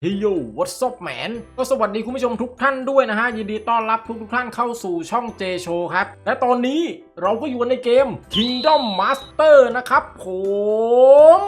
เฮ้ยโยวัตซอบแมนก็สวัสดีคุณผู้ชมทุกท่านด้วยนะฮะ ยินดีต้อนรับทุกทุกท่านเข้าสู่ช่องเจโชครับ และตอนนี้เราก็อยู่ในเกม Kingdom Master นะครับผม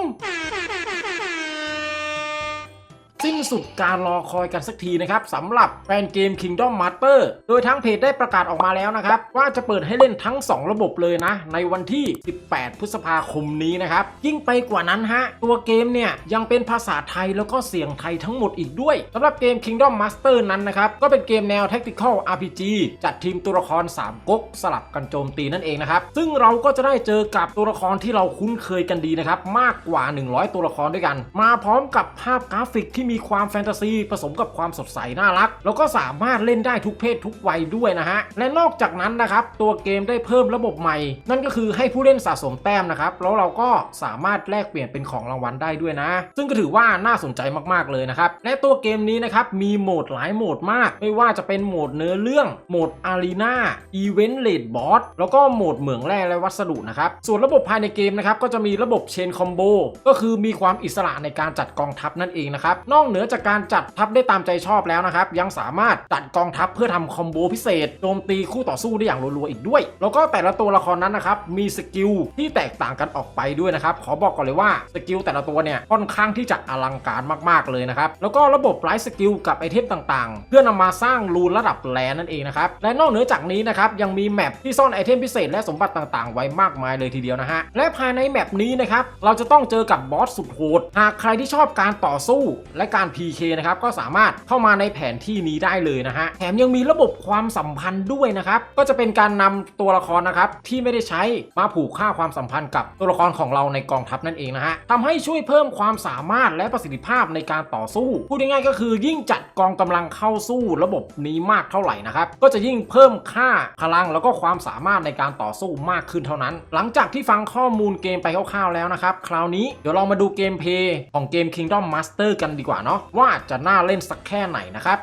สิ้นสุดการรอคอยกันสักทีนะครับสำหรับแฟนเกม Kingdom Master โดยทั้งเพจได้ประกาศออกมาแล้วนะครับ ว่าจะเปิดให้เล่นทั้ง 2 ระบบเลยนะ ในวันที่ 18 พฤษภาคมนี้นะครับ ยิ่งไปกว่านั้นฮะ ตัวเกมเนี่ย ยังเป็นภาษาไทยแล้วก็เสียงไทยทั้งหมดอีกด้วยสำหรับเกม Kingdom Master นั้นนะครับ ก็เป็นเกมแนว Tactical RPG จัดทีมตัวละคร 3ก๊กสลับกันโจมตีนั่นเองนะครับ ซึ่งเราก็จะได้เจอกับตัวละครที่เราคุ้นเคยกันดีนะครับมากกว่า 100 ตัวละครด้วยกัน มาพร้อมกับภาพกราฟิกที่มีความแฟนตาซีผสมกับความสดใสน่ารัก แล้วก็สามารถเล่นได้ทุกเพศทุกวัยด้วยนะฮะ และนอกจากนั้นนะครับ ตัวเกมได้เพิ่มระบบใหม่ นั่นก็คือให้ผู้เล่นสะสมแต้มนะครับ แล้วเราก็สามารถแลกเปลี่ยนเป็นของรางวัลได้ด้วยนะ ซึ่งก็ถือว่าน่าสนใจมากๆเลยนะครับ และตัวเกมนี้นะครับมีโหมดหลายโหมดมาก ไม่ว่าจะเป็นโหมดเนื้อเรื่อง โหมดอารีนาอีเวนต์เลดบอส แล้วก็โหมดเหมืองแร่และวัสดุนะครับ ส่วนระบบภายในเกมนะครับก็จะมีระบบเชนคอมโบ ก็คือมีความอิสระในการจัดกองทัพนั่นเองนะครับนอกเหนือจากการจัดทัพได้ตามใจชอบแล้วนะครับ ยังสามารถจัดกองทัพเพื่อทำคอมโบพิเศษโจมตีคู่ต่อสู้ได้อย่างรัวๆอีกด้วย แล้วก็แต่ละตัวละครนั้นนะครับ มีสกิลที่แตกต่างกันออกไปด้วยนะครับ ขอบอกก่อนเลยว่าสกิลแต่ละตัวเนี่ยค่อนข้างที่จะอลังการมากๆเลยนะครับ แล้วก็ระบบไลฟ์สกิลกับไอเทมต่างๆ เพื่อนำมาสร้างรูนระดับแลนั่นเองนะครับ และนอกเหนือจากนี้นะครับยังมีแมปที่ซ่อนไอเทมพิเศษและสมบัติต่างๆ ไว้มากมายเลยทีเดียวนะฮะ และภายในแมปนี้นะครับเราจะต้องเจอกับบอสสุดโหด หากใครที่ชอบการต่อสู้ และการ PK นะครับก็สามารถเข้ามาในแผนที่นี้ได้เลยนะฮะแถมยังมีระบบความสัมพันธ์ด้วยนะครับก็จะเป็นการนำตัวละครนะครับที่ไม่ได้ใช้มาผูกค่าความสัมพันธ์กับตัวละครของเราในกองทัพนั่นเองนะฮะทำให้ช่วยเพิ่มความสามารถและประสิทธิภาพในการต่อสู้พูดง่ายๆก็คือยิ่งจัดกองกำลังเข้าสู้ระบบนี้มากเท่าไหร่นะครับก็จะยิ่งเพิ่มค่าพลังแล้วก็ความสามารถในการต่อสู้มากขึ้นเท่านั้น หลังจากที่ฟังข้อมูลเกมไปคร่าวๆแล้วนะครับ คราวนี้เดี๋ยวเรามาดูเกมเพย์ของเกม Kingdom Master กันดีกว่าเนาะว่าจะน่าเล่นสักแค่ไหนนะครับ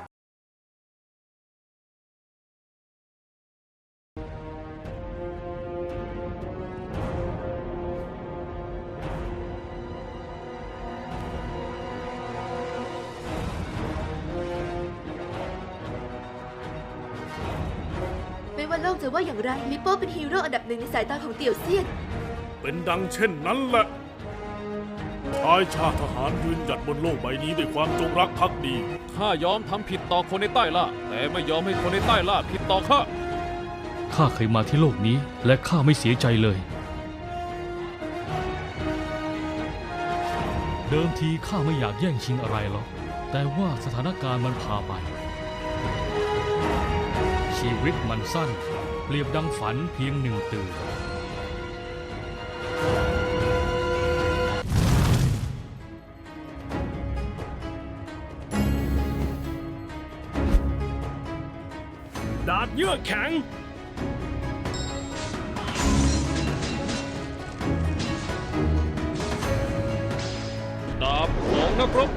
ไม่ว่าโลกจะว่าอย่างไรลิโป้เป็นฮีโร่อันดับหนึ่งในสายตาของเตี่ยวเซียน เป็นดังเช่นนั้นแหละชายชาติทหารยืนหยัดบนโลกใบนี้ด้วยความจงรักภักดี ข้ายอมทำผิดต่อคนในใต้ล่า แต่ไม่ยอมให้คนในใต้ล่าผิดต่อข้า ข้าเคยมาที่โลกนี้และข้าไม่เสียใจเลย เดิมทีข้าไม่อยากแย่งชิงอะไรหรอก แต่ว่าสถานการณ์มันพาไป ชีวิตมันสั้น เปรียบดังฝันเพียงหนึ่งตื่น ดาดเยือกแข็ง ดาบของนักรบ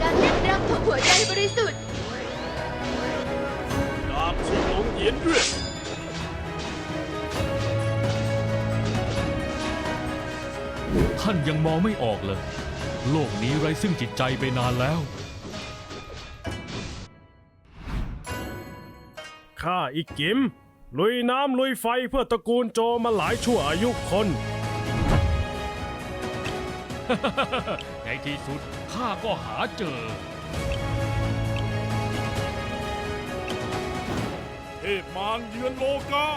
การเล่นรำของหัวใจบริสุทธิ์ ดาบชิงหลงเหยียนเยือกท่านยังมองไม่ออกเลย โลกนี้ไร้ซึ่งจิตใจไปนานแล้ว ข้าอีกกิม ลุยน้ำลุยไฟเพื่อตระกูลโจมาหลายชั่วอายุคน ในที่สุดข้าก็หาเจอ เทพมารเยือนโลกา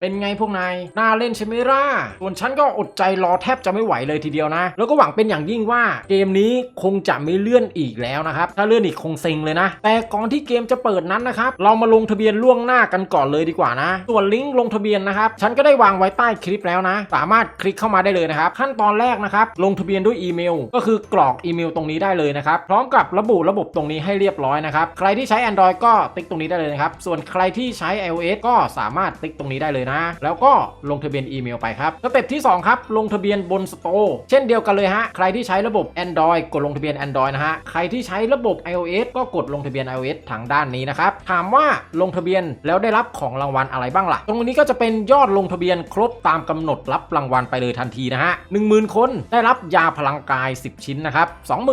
เป็นไงพวกนาย น่าเล่นใช่ไหมล่ะ ส่วนฉันก็อดใจรอแทบจะไม่ไหวเลยทีเดียวนะ แล้วก็หวังเป็นอย่างยิ่งว่าเกมนี้คงจะไม่เลื่อนอีกแล้วนะครับ ถ้าเลื่อนอีกคงเซ็งเลยนะ แต่ก่อนที่เกมจะเปิดนั้นนะครับ เรามาลงทะเบียนล่วงหน้ากันก่อนเลยดีกว่านะ ส่วนลิงก์ลงทะเบียนนะครับ ฉันก็ได้วางไว้ใต้คลิปแล้วนะ สามารถคลิกเข้ามาได้เลยนะครับ ขั้นตอนแรกนะครับ ลงทะเบียนด้วยอีเมล ก็คือกรอกอีเมลตรงนี้ได้เลยนะครับ พร้อมกับระบุระบบตรงนี้ให้เรียบร้อยนะครับ ใครที่ใช้ Android ก็ติ๊กตรงนี้ได้เลยนะครับ ส่วนใครที่ใช้ iOS ก็สามารถติ๊กตรงนี้ได้เลยนะ แล้วก็ลงทะเบียนอีเมลไปครับสเต็ปที่ 2 ครับ ลงทะเบียนบน Store เช่นเดียวกันเลยฮะ ใครที่ใช้ระบบ Android กดลงทะเบียน Android นะฮะ ใครที่ใช้ระบบ iOS ก็กดลงทะเบียน iOS ทางด้านนี้นะครับ ถามว่าลงทะเบียนแล้วได้รับของรางวัลอะไรบ้างล่ะ ตรงนี้ก็จะเป็นยอดลงทะเบียนครบตามกำหนดรับรางวัลไปเลยทันทีนะฮะ10,000คนได้รับยาพลังกาย 10 ชิ้นนะครับ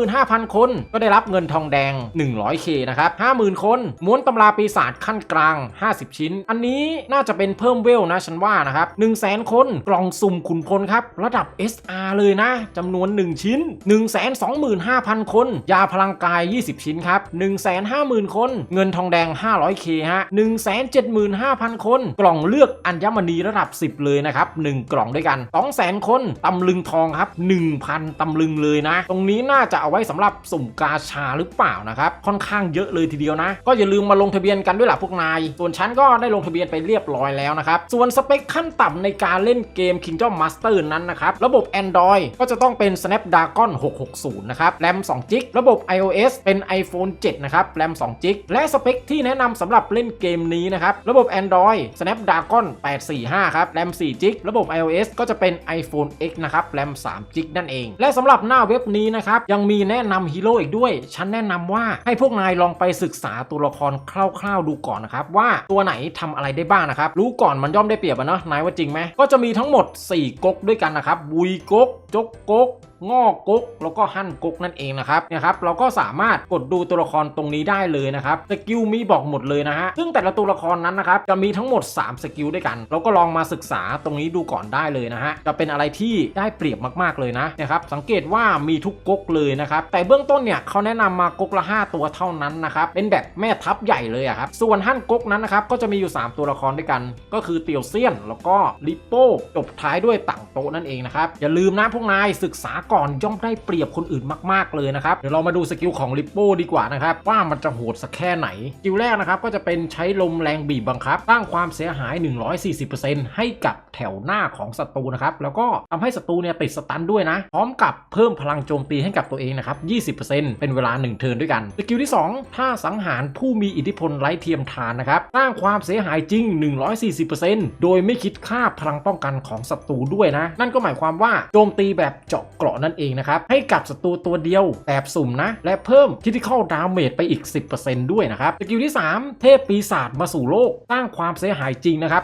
25,000คนก็ได้รับเงินทองแดง 100k นะครับ50,000คน ม้วนตำราปีศาจขั้นกลาง 50 ชิ้น อันนี้น่าจะเป็นเพิ่มเวลนะฉันว่านะครับ100,000 คนกล่องสุ่มขุนพลครับ ระดับ SR เลยนะจำนวน 1 ชิ้น 125,000 คน ยาพลังกาย 20 ชิ้นครับ 150,000 คน เงินทองแดง 500k ฮะ 175,000 คน กล่องเลือกอัญมณีระดับ 10 เลยนะครับ 1 กล่องด้วยกัน 200,000 คนตำลึงทองครับ 1,000 ตำลึงเลยนะ ตรงนี้น่าจะเอาไว้สำหรับสุ่มกาชาหรือเปล่านะครับ ค่อนข้างเยอะเลยทีเดียวนะ ก็อย่าลืมมาลงทะเบียนกันด้วยล่ะพวกนาย ส่วนฉันก็ได้ลงทะเบียนไปเรียบร้อยแล้วนะครับส่วนสเปคขั้นต่ำในการเล่นเกม Kingdom Master นั้นนะครับ ระบบ Android ก็จะต้องเป็น Snapdragon 660 นะครับ แรม2จิกระบบ iOS เป็น iPhone 7 นะครับ แรม2จิกและสเปคที่แนะนำสำหรับเล่นเกมนี้นะครับ ระบบ Android Snapdragon 845 ครับ แรม4จิกระบบ iOS ก็จะเป็น iPhone X นะครับ แรม3จิกนั่นเอง และสำหรับหน้าเว็บนี้นะครับ ยังมีแนะนำฮีโร่อีกด้วย ฉันแนะนำว่าให้พวกนายลองไปศึกษาตัวละครคร่าวๆดูก่อนนะครับว่าตัวไหนทำอะไรได้บ้างนะครับ รู้ก่อนมันย่อมได้เปรียบอะเนาะนายว่าจริงไหมก็จะมีทั้งหมด 4ก๊กด้วยกันนะครับบุยก๊ก จกกกงอกกกแล้วก็หั่นกกนั่นเองนะครับนี่ยครับเราก็สามารถกดดูตัวละครตรงนี้ได้เลยนะครับสกิลมีบอกหมดเลยนะฮะซึ่งแต่ละตัวละครนั้นนะครับจะมีทั้งหมด 3 สกิลด้วยกัน เราก็ลองมาศึกษาตรงนี้ดูก่อนได้เลยนะฮะจะเป็นอะไรที่ได้เปรียบมากๆเลยนะนะครับสังเกตว่ามีทุกกกเลยนะครับแต่เบื้องต้นเนี่ยเขาแนะนำมากกละ 5 ตัวเท่านั้นนะครับเป็นแบบแม่ทัพใหญ่เลยครับส่วนหั่นกกนั้นนะครับก็จะมีอยู่ 3 ตัวละครด้วยกัน ก็คือเตียวเซียน แล้วก็ลิปโป้จบท้ายด้วยต่างโตนั่นเองนะครับอย่าลืมนะพวกนายศึกษาก่อนย่อมได้เปรียบคนอื่นมากๆเลยนะครับ เดี๋ยวเรามาดูสกิลของลิปโป้ดีกว่านะครับ ว่ามันจะโหดสักแค่ไหน สกิลแรกนะครับก็จะเป็นใช้ลมแรงบีบบังคับสร้างความเสียหาย 140%ให้กับแถวหน้าของศัตรูนะครับแล้วก็ทำให้ศัตรูเนี่ยติดสตันด้วยนะ พร้อมกับเพิ่มพลังโจมตีให้กับตัวเองนะครับ 20%เป็นเวลา 1 เทิร์นด้วยกันสกิลที่ 2 ถ้าสังหารผู้มีอิทธิพลไร้เทียมทานนะครับสร้างความเสียหายจริง 140%โดยไม่คิดค่าพลังป้องกันของศัตรูด้วยนะ นั่นก็หมายความว่าโจมตีแบบเจาะเกราะนั่นเองนะครับ ให้กับศัตรูตัวเดียวแบบสุ่มนะ และเพิ่ม critical damage ไปอีก 10%ด้วยนะครับ สกิลที่ 3 เทพปีศาจมาสู่โลก สร้างความเสียหายจริงนะครับ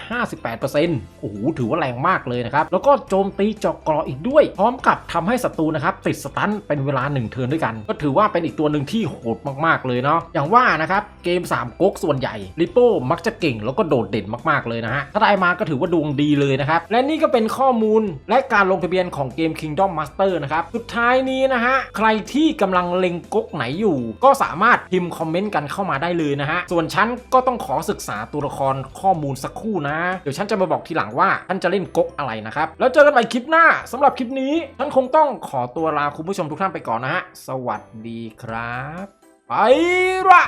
858%โอ้โหถือว่าแรงมากเลยนะครับ แล้วก็โจมตีเจาะเกราะอีกด้วย พร้อมกับทำให้ศัตรูนะครับติดสตันเป็นเวลา 1 เทิร์นด้วยกัน ก็ถือว่าเป็นอีกตัวหนึ่งที่โหดมากๆเลยเนาะอย่างว่านะครับเกม 3ก๊กส่วนใหญ่ลิโป้มักจะเก่งแล้วก็โดดเด่นมากๆเลยนะฮะถ้าได้มาก็ถือว่าดวงดีเลยนะครับและนี่ก็เป็นข้อมูลและการลงทะเบียนของเกม Kingdom Master นะครับ สุดท้ายนี้นะฮะ ใครที่กำลังเล็งก๊กไหนอยู่ ก็สามารถพิมพ์คอมเมนต์กันเข้ามาได้เลยนะฮะ ส่วนฉันก็ต้องขอศึกษาตัวละครข้อมูลสักครู่นะ เดี๋ยวฉันจะมาบอกทีหลังว่าฉันจะเล่นก๊กอะไรนะครับ แล้วเจอกันใหม่คลิปหน้าสำหรับคลิปนี้ฉันคงต้องขอตัวลาคุณผู้ชมทุกท่านไปก่อนนะฮะ สวัสดีครับ ไปละ